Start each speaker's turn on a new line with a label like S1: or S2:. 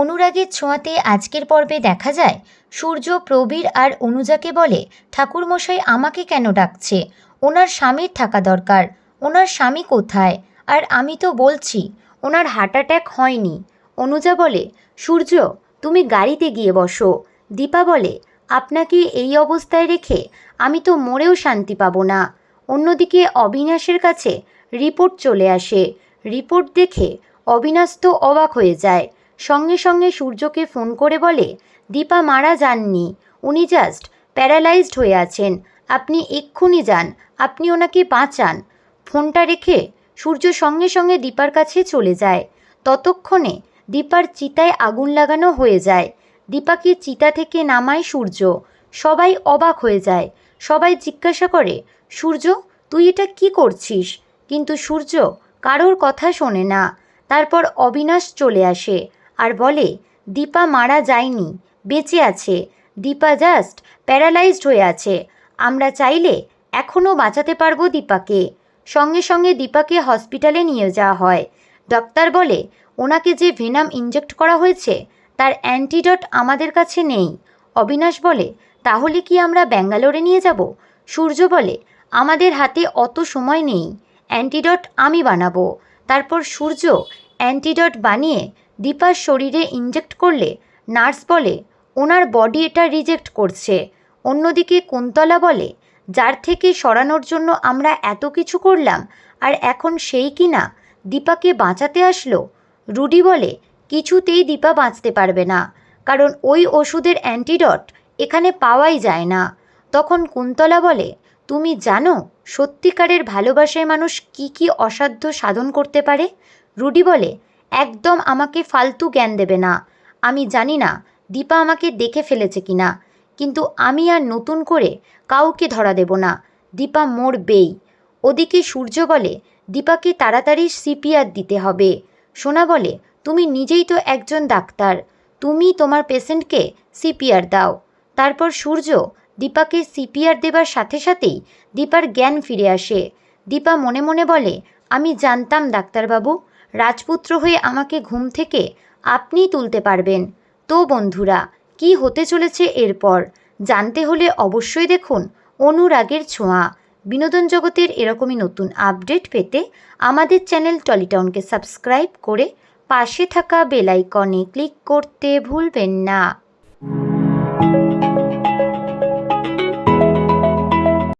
S1: অনুরাগের ছোঁয়াতে আজকের পর্বে দেখা যায়, সূর্য প্রবীর আর অনুজাকে বলে, ঠাকুরমশাই আমাকে কেন ডাকছে? ওনার স্বামীর থাকা দরকার। ওনার স্বামী কোথায়? আর আমি তো বলছি, ওনার হার্ট অ্যাটাক হয়নি। অনুজা বলে, সূর্য, তুমি গাড়িতে গিয়ে বসো। দীপা বলে, আপনাকে এই অবস্থায় রেখে আমি তো মরেও শান্তি পাবো না। অন্যদিকে অবিনাশের কাছে রিপোর্ট চলে আসে। রিপোর্ট দেখে অবিনাশ তো অবাক হয়ে যায়। সঙ্গে সঙ্গে সূর্যকে ফোন করে বলে, দীপা মারা যাননি। উনি জাস্ট প্যারালাইজড হয়ে আছেন। আপনি এক্ষুনি যান। আপনি ওনাকে বাঁচান। ফোনটা রেখে সূর্য সঙ্গে সঙ্গে দীপার কাছে চলে যায়। ততক্ষণে দীপার চিতায় আগুন লাগানো হয়ে যায়। দীপাকে চিতা থেকে নামায় সূর্য। সবাই অবাক হয়ে যায়। সবাই জিজ্ঞাসা করে, সূর্য, তুই এটা কি করছিস? কিন্তু সূর্য কারোর কথা শোনে না। তারপর অবিনাশ চলে আসে। আর বলে, দীপা মারা যায়নি, বেঁচে আছে। দীপা জাস্ট প্যারালাইজড হয়ে আছে। আমরা চাইলে এখনও বাঁচাতে পারব দীপাকে। সঙ্গে সঙ্গে দীপাকে হসপিটালে নিয়ে যাওয়া হয়। ডাক্তার বলে, ওনাকে যে ভেনাম ইনজেক্ট করা হয়েছে, তার অ্যান্টিডট আমাদের কাছে নেই। অবিনাশ বলে, তাহলে কি আমরা ব্যাঙ্গালোরে নিয়ে যাব? সূর্য বলে, আমাদের হাতে অত সময় নেই। অ্যান্টিডট আমি বানাবো। তারপর সূর্য অ্যান্টিডট বানিয়ে দীপার শরীরে ইনজেক্ট করলে নার্স বলে, ওনার বডি এটা রিজেক্ট করছে। অন্যদিকে কুন্তলা বলে, যার থেকে সরানোর জন্য আমরা এত কিছু করলাম, আর এখন সেই কি না? দীপাকে বাঁচাতে আসলো? রুডি বলে, কিছুতেই দীপা বাঁচতে পারবে না, কারণ ওই ওষুধের অ্যান্টিডট এখানে পাওয়াই যায় না। তখন কুন্তলা বলে, তুমি জানো সত্যিকারের ভালোবাসায় মানুষ কি কি অসাধ্য সাধন করতে পারে? রুডি বলে একদম আমাকে ফালতু জ্ঞান দেবে না। আমি জানি না দীপা আমাকে দেখে ফেলেছে কি না কিন্তু আমি আর নতুন করে কাউকে ধরা দেব না। দীপা মরবেই ওদিকে সূর্য বলে, দীপাকে তাড়াতাড়ি সিপিআর দিতে হবে। সোনা বলে, তুমি নিজেই তো একজন ডাক্তার। তুমি তোমার পেশেন্টকে সিপিআর দাও। তারপর সূর্য দীপাকে সিপিআর দেবার সাথে সাথেই দীপার জ্ঞান ফিরে আসে। দীপা মনে মনে বলে, আমি জানতাম ডাক্তারবাবু রাজপুত্র হয়ে আমাকে ঘুম থেকে আপনিই তুলতে পারবেন। তো বন্ধুরা, কি হতে চলেছে এরপর? জানতে হলে অবশ্যই দেখুন অনুরাগের ছোঁয়া। বিনোদন জগতের এরকমই নতুন আপডেট পেতে আমাদের চ্যানেল টলিটাউনকে সাবস্ক্রাইব করে পাশে থাকা বেলাইকনে ক্লিক করতে ভুলবেন না।